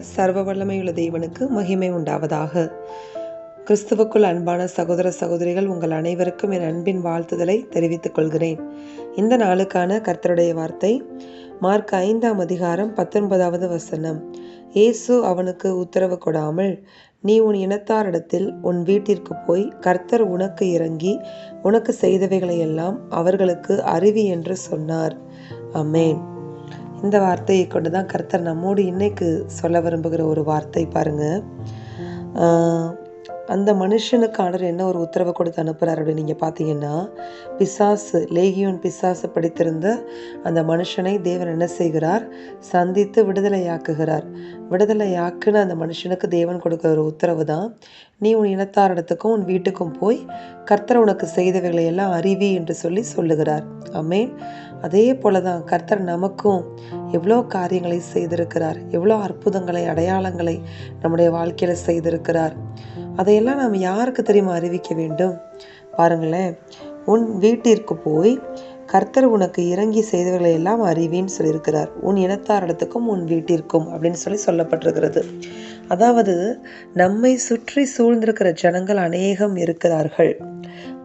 சர்வ வல்லமையுள்ள தேவனுக்கு மகிமை உண்டாவதாக. கிறிஸ்துவுக்குள் அன்பான சகோதர சகோதரிகள் உங்கள் அனைவருக்கும் என் அன்பின் வாழ்த்துதலை தெரிவித்துக் கொள்கிறேன். இந்த நாளுக்கான கர்த்தருடைய வார்த்தை மார்க் ஐந்தாம் அதிகாரம் பத்தொன்பதாவது வசனம். இயேசு அவனுக்கு உத்தரவு கொடாமல் நீ உன் இனத்தாரிடத்தில் உன் வீட்டிற்கு போய் கர்த்தர் உனக்கு இறங்கி உனக்கு செய்தவைகளை எல்லாம் அவர்களுக்கு அறிவி என்று சொன்னார். அமேன் இந்த வார்த்தையை கொண்டு தான் கர்த்தர் நம்மோடு இன்னைக்கு சொல்ல விரும்புகிற ஒரு வார்த்தை பாருங்கள் அந்த மனுஷனுக்கு ஆர்டர் என்ன ஒரு உத்தரவை கொடுத்து அனுப்புகிறார் அப்படின்னு நீங்கள் பார்த்தீங்கன்னா பிசாசு லேகியோன் பிசாசு படித்திருந்த அந்த மனுஷனை தேவன் என்ன செய்கிறார்? சந்தித்து விடுதலையாக்குகிறார். விடுதலையாக்குன்னு அந்த மனுஷனுக்கு தேவன் கொடுக்குற ஒரு உத்தரவு தான் நீ உன் இனத்தாரிடத்துக்கும் உன் வீட்டுக்கும் போய் கர்த்தர் உனக்கு செய்தவைகளை எல்லாம் அறிவி என்று சொல்லி சொல்லுகிறார். அமேன் அதே போல தான் கர்த்தர் நமக்கும் எவ்வளோ காரியங்களை செய்திருக்கிறார் எவ்வளோ அற்புதங்களை அடையாளங்களை நம்முடைய வாழ்க்கையில் செய்திருக்கிறார். அதையெல்லாம் நாம் யாருக்கு தெரியுமா அறிவிக்க வேண்டும்? பாருங்களேன் உன் வீட்டிற்கு போய் கர்த்தர் உனக்கு இறங்கி செய்தவர்களை எல்லாம் அறிவின்னு சொல்லியிருக்கிறார். உன் இனத்தாரிடத்துக்கும் உன் வீட்டிற்கும் அப்படின்னு சொல்லி சொல்லப்பட்டிருக்கிறது. அதாவது நம்மை சுற்றி சூழ்ந்திருக்கிற ஜனங்கள் அநேகம் இருக்கிறார்கள்.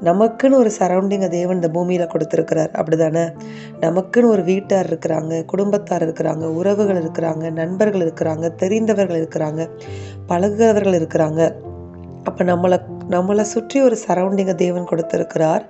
நமக்குன்னு ஒரு சரௌண்டிங்கை தேவன் இந்த பூமியில் கொடுத்துருக்கிறார். அப்படிதானே? நமக்குன்னு ஒரு வீட்டார் இருக்கிறாங்க குடும்பத்தார் இருக்கிறாங்க உறவுகள் இருக்கிறாங்க நண்பர்கள் இருக்கிறாங்க தெரிந்தவர்கள் இருக்கிறாங்க பழகுகிறவர்கள் இருக்கிறாங்க. அப்போ நம்மளை நம்மளை சுற்றி ஒரு சரௌண்டிங்கை தேவன் கொடுத்துருக்கிறார்.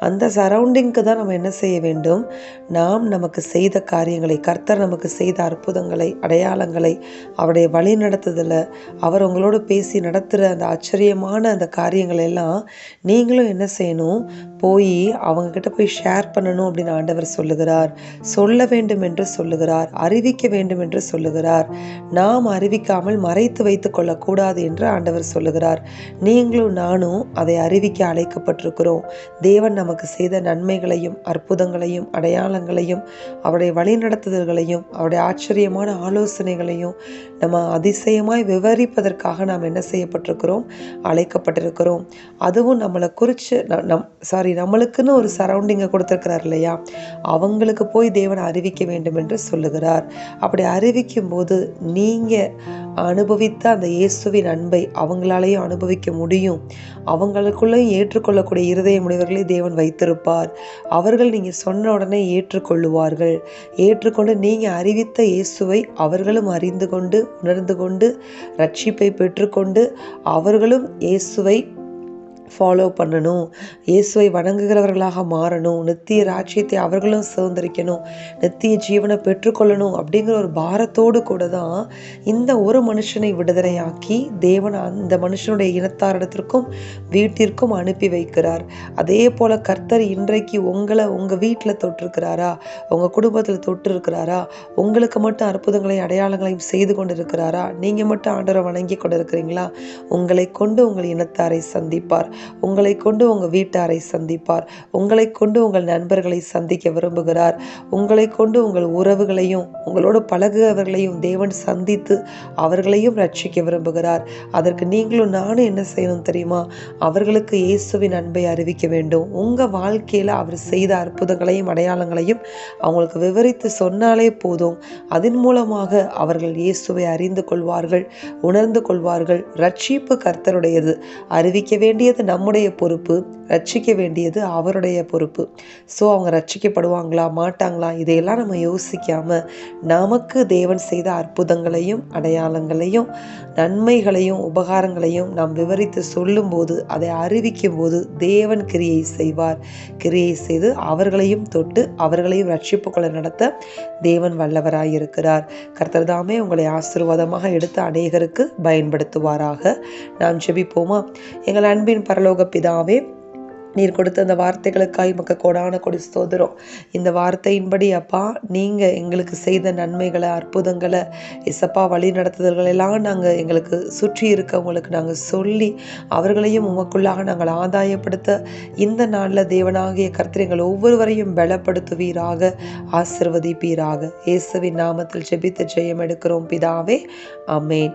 அந்த சரௌண்டிங்க்கு தான் நம்ம என்ன செய்ய வேண்டும்? நாம் நமக்கு செய்த காரியங்களை கர்த்தர் நமக்கு செய்த அற்புதங்களை அடையாளங்களை அவருடைய வழி நடத்துதலை அவர் உங்களோடு பேசி நடத்துகிற அந்த ஆச்சரியமான அந்த காரியங்களை எல்லாம் நீங்களும் என்ன செய்யணும்? போய் அவங்கக்கிட்ட போய் ஷேர் பண்ணணும் அப்படின்னு ஆண்டவர் சொல்லுகிறார். சொல்ல வேண்டும் என்று சொல்லுகிறார். அறிவிக்க வேண்டும் என்று சொல்லுகிறார். நாம் அறிவிக்காமல் மறைத்து வைத்து கொள்ளக்கூடாது என்று ஆண்டவர் சொல்லுகிறார். நீங்களும் நானும் அதை அறிவிக்க அழைக்கப்பட்டிருக்கிறோம். தேவன் நமக்கு செய்த நன்மைகளையும் அற்புதங்களையும் அடையாளங்களையும் அவருடைய வழிநடத்துதல்களையும் அவருடைய ஆச்சரியமான ஆலோசனைகளையும் நம்ம அதிசயமாய் விவரிப்பதற்காக நாம் என்ன செய்யப்பட்டிருக்கிறோம்? அழைக்கப்பட்டிருக்கிறோம். அதுவும் நம்மளை குறித்து நம் சாரி நம்மளுக்குன்னு ஒரு சரௌண்டிங்கை கொடுத்துருக்கிறார் இல்லையா? அவங்களுக்கு போய் தேவனை அறிவிக்க வேண்டும் என்று சொல்லுகிறார். அப்படி அறிவிக்கும் போது நீங்கள் அனுபவித்த அந்த இயேசுவின் அன்பை அவங்களாலையும் அனுபவிக்க முடியும். அவங்களுக்குள்ளேயும் ஏற்றுக்கொள்ளக்கூடிய இருதய முனைவர்களை தேவன் வைத்திருப்பார். அவர்கள் நீங்கள் சொன்ன உடனே ஏற்றுக்கொள்ளுவார்கள். ஏற்றுக்கொண்டு நீங்கள் அறிவித்த இயேசுவை அவர்களும் அறிந்து கொண்டு உணர்ந்து கொண்டு ரட்சிப்பை பெற்றுக்கொண்டு அவர்களும் இயேசுவை ஃபாலோ பண்ணணும். இயேசுவை வணங்குகிறவர்களாக மாறணும். நித்திய ராஜ்யத்தை அவர்களும் சுதந்திரிக்கணும் நித்திய ஜீவனை பெற்றுக்கொள்ளணும் அப்படிங்கிற ஒரு பாரத்தோடு கூட தான் இந்த ஒரு மனுஷனை விடுதலையாக்கி தேவன் அந்த மனுஷனுடைய இனத்தாரிடத்திற்கும் வீட்டிற்கும் அனுப்பி வைக்கிறார். அதே போல் கர்த்தர் இன்றைக்கு உங்களை உங்கள் வீட்டில் தொட்டிருக்கிறாரா? உங்கள் குடும்பத்தில் தொட்டிருக்கிறாரா? உங்களுக்கு மட்டும் அற்புதங்களை அடையாளங்களையும் செய்து கொண்டு இருக்கிறாரா நீங்கள் மட்டும் ஆண்டரை வணங்கி கொண்டு இருக்கிறீங்களா உங்களை கொண்டு உங்கள் இனத்தாரை சந்திப்பார். உங்களை கொண்டு உங்கள் வீட்டாரை சந்திப்பார். உங்களை கொண்டு உங்கள் நண்பர்களை சந்திக்க விரும்புகிறார். உங்களை கொண்டு உங்கள் உறவுகளையும் உங்களோடு பழகுகிறவர்களையும் தேவன் சந்தித்து அவர்களையும் ரட்சிக்க விரும்புகிறார். அதற்கு நீங்களும் நானும் என்ன செய்யணும் தெரியுமா? அவர்களுக்கு இயேசுவின் அன்பை அறிவிக்க வேண்டும். உங்கள் வாழ்க்கையில் அவர் செய்த அற்புதங்களையும் அடையாளங்களையும் அவங்களுக்கு விவரித்து சொன்னாலே போதும். அதன் மூலமாக அவர்கள் இயேசுவை அறிந்து கொள்வார்கள் உணர்ந்து கொள்வார்கள். ரட்சிப்பு கர்த்தருடையது. அறிவிக்க வேண்டியது நம்முடைய பொறுப்பு ரட்சிக்க வேண்டியது அவருடைய பொறுப்பு. ஸோ அவங்க ரட்சிக்கப்படுவாங்களா மாட்டாங்களா இதையெல்லாம் நம்ம யோசிக்காமல் நமக்கு தேவன் செய்த அற்புதங்களையும் அடையாளங்களையும் நன்மைகளையும் உபகாரங்களையும் நாம் விவரித்து சொல்லும்போது அதை அறிவிக்கும் போது தேவன் கிரியை செய்வார். கிரியை செய்து அவர்களையும் தொட்டு அவர்களையும் ரட்சிப்புகளை நடத்த தேவன் வல்லவராயிருக்கிறார். கர்த்தர் தாமே உங்களை ஆசீர்வாதமாக எடுத்து அநேகருக்கு பயன்படுத்துவாராக. நாம் ஜெபிப்போமா? எங்கள் அன்பின் பரலோக பிதாவே நீர் கொடுத்த அந்த வார்த்தைகளுக்காய் மக்க கொடான கொடி சோதரும் இந்த வார்த்தையின்படி அப்பா நீங்கள் எங்களுக்கு செய்த நன்மைகளை அற்புதங்களை இசப்பா வழி நடத்துதல்கள் எல்லாம் நாங்கள் எங்களுக்கு சுற்றி இருக்கவங்களுக்கு நாங்கள் சொல்லி அவர்களையும் உமக்குள்ளாக நாங்கள் ஆதாயப்படுத்த இந்த நாளில் தேவனாகிய கர்த்தர் எங்கள் ஒவ்வொருவரையும் பலப்படுத்துவீராக ஆசிர்வதிப்பீராக. இயேசுவின் நாமத்தில் ஜெபித்து ஜெயம் எடுக்கிறோம் பிதாவே. அமேன்